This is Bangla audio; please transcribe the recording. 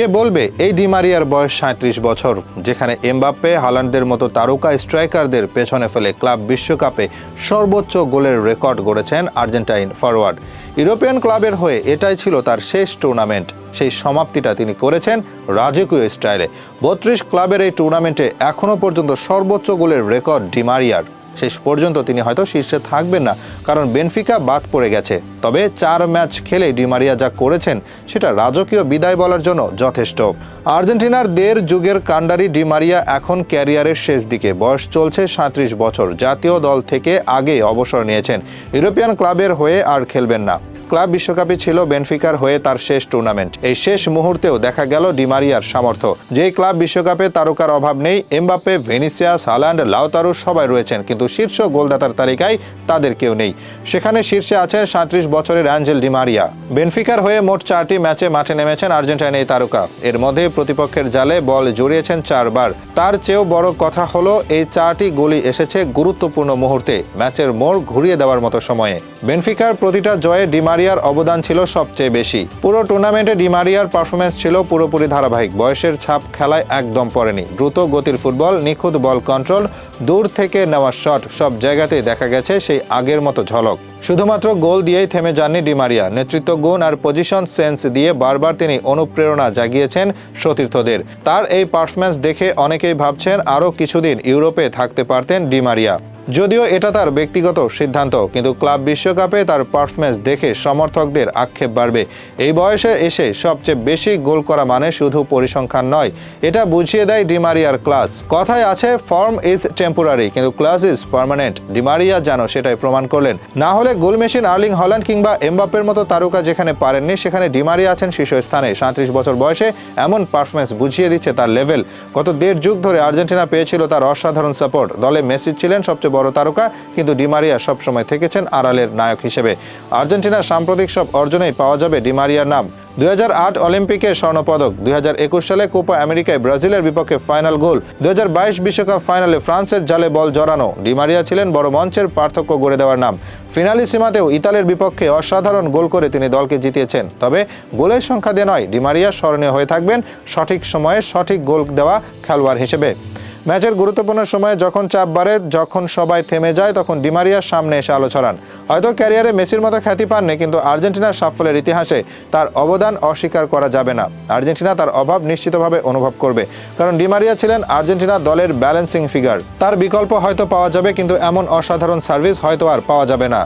কে বলবে? এই ডিমারিয়ার বয়স সাঁত্রিশ বছর, যেখানে এমবাপ্পে হালান্ডদের মতো তারকা স্ট্রাইকারদের পেছনে ফেলে ক্লাব বিশ্বকাপে সর্বোচ্চ গোলের রেকর্ড গড়েছেন আর্জেন্টাইন ফরওয়ার্ড ইউরোপিয়ান ক্লাবের হয়ে এটাই ছিল তার শেষ টুর্নামেন্ট। সেই সমাপ্তিটা তিনি করেছেন রাজকীয় স্টাইলে। বত্রিশ ক্লাবের এই টুর্নামেন্টে এখনও পর্যন্ত সর্বোচ্চ গোলের রেকর্ড ডিমারিয়ার শেষ পর্যন্ত তিনি হয়তো শীর্ষে থাকবেন না, কারণ বেনফিকা বাদ পড়ে গেছে। তবে চার ম্যাচ খেলে ডিমারিয়া যা করেছেন, সেটা রাজকীয় বিদায় বলার জন্য যথেষ্ট। আর্জেন্টিনার দেড় যুগের কাণ্ডারি ডিমারিয়া এখন ক্যারিয়ারের শেষ দিকে। বয়স চলছে সাঁত্রিশ বছর। জাতীয় দল থেকে আগে অবসর নিয়েছেন। ইউরোপিয়ান ক্লাবের হয়ে আর খেলবেন না। ক্লাব বিশ্বকাপে ছিল বেনফিকার হয়ে তার শেষ টুর্নামেন্ট। এই শেষ মুহূর্তেও দেখা গেল ডিমারিয়ার সামর্থ্য। যেই ক্লাব বিশ্বকাপে তারকার অভাব নেই, এমবাপ্পে, ভেনিসিয়াস, হালান্ড, লাউতারু সবাই রয়েছেন, কিন্তু শীর্ষ গোলদাতার তালিকায় তাদের কেউ নেই। সেখানে শীর্ষে আছেন সাঁত্রিশ বছরের অ্যাঞ্জেল ডিমারিয়া বেনফিকার হয়ে মোট চারটি ম্যাচে মাঠে নেমেছেন আর্জেন্টাইন এই তারকা। এর মধ্যে প্রতিপক্ষের জালে বল জড়িয়েছেন চারবার। তার চেয়েও বড় কথা হলো, এই চারটি গোলই এসেছে গুরুত্বপূর্ণ মুহূর্তে। ম্যাচের মোড় ঘুরিয়ে দেওয়ার মতো সময়ে। বেনফিকার প্রতিটা জয়ে ডিমারিয়ার অবদান ছিল সবচেয়ে বেশি। পুরো টুর্নামেন্টে ডিমারিয়ার পারফরমেন্স ছিল পুরোপুরি ধারাবাহিক। বয়সের ছাপ খেলায় একদম পড়েনি। দ্রুত গতির ফুটবল, নিখুঁত বল কন্ট্রোল, দূর থেকে নেওয়া শট সব জায়গাতেই দেখা গেছে সেই আগের মতো ঝলক। শুধুমাত্র গোল দিয়েই থেমে যাননি ডিমারিয়া। নেতৃত্ব গুণ আর পজিশন সেন্স দিয়ে বারবার তিনি অনুপ্রেরণা জাগিয়েছেন সতীর্থদের। তার এই পারফরমেন্স দেখে অনেকেই ভাবছেন আরও কিছুদিন ইউরোপে থাকতে পারতেন ডিমারিয়া। যদিও এটা তার ব্যক্তিগত সিদ্ধান্ত, কিন্তু ক্লাব বিশ্বকাপে তার পারফরমেন্স দেখে সমর্থকদের আক্ষেপ বাড়বে। এই বয়সে এসে সবচেয়ে বেশি গোল করা মানে শুধু পরিসংখ্যান নয়, এটা বুঝিয়ে দেয় ডিমারিয়ার ক্লাস। কথায় আছে, ফর্ম ইজ টেম্পোরারি, কিন্তু class is permanent. Di Maria যেন সেটাই প্রমাণ করলেন। না হলে গোল মেশিন আর্লিং হল্যান্ড কিংবা এমবাপের মতো তারকা যেখানে পারেননি, সেখানে ডিমারিয়া আছেন শীর্ষস্থানে। সাঁত্রিশ বছর বয়সে এমন পারফরমেন্স বুঝিয়ে দিচ্ছে তার লেভেল। গত দেড় যুগ ধরে আর্জেন্টিনা পেয়েছিল তার অসাধারণ সাপোর্ট। দলে মেসি ছিলেন সবচেয়ে বড় তারকা, কিন্তু ডিমারিয়া সবসময় থেকেছেন আড়ালের নায়ক হিসেবে। আর্জেন্টিনার সাম্প্রতিক সব অর্জনেই পাওয়া যাবে ডিমারিয়ার নাম। দুই অলিম্পিকে স্বর্ণপদক, দুই সালে কোপা আমেরিকায় ব্রাজিলের বিপক্ষে ফাইনাল গোল, দুই বিশ্বকাপ ফাইনালে ফ্রান্সের জালে বল জড়ানো। ডিমারিয়া ছিলেন বড় মঞ্চের পার্থক্য গড়ে দেওয়ার নাম। ফিনালি সীমাতেও ইতালির বিপক্ষে অসাধারণ গোল করে তিনি দলকে জিতিয়েছেন। তবে গোলের সংখ্যা দিয়ে নয় ডিমারিয়া স্মরণীয় হয়ে থাকবেন সঠিক সময়ে সঠিক গোল দেওয়া খেলোয়াড় হিসেবে। ম্যাচের গুরুত্বপূর্ণ সময়ে যখন চাপ বাড়ে, যখন সবাই থেমে যায়, তখন ডিমারিয়ার সামনে এসে আলো ছড়ান। হয়তো ক্যারিয়ারে মেসির মতো খ্যাতি পাননি, কিন্তু আর্জেন্টিনার সাফল্যের ইতিহাসে তার অবদান অস্বীকার করা যাবে না। আর্জেন্টিনা তার অভাব নিশ্চিতভাবে অনুভব করবে, কারণ ডিমারিয়া ছিলেন আর্জেন্টিনা দলের ব্যালেন্সিং ফিগার। তার বিকল্প হয়তো পাওয়া যাবে, কিন্তু এমন অসাধারণ সার্ভিস হয়তো আর পাওয়া যাবে না।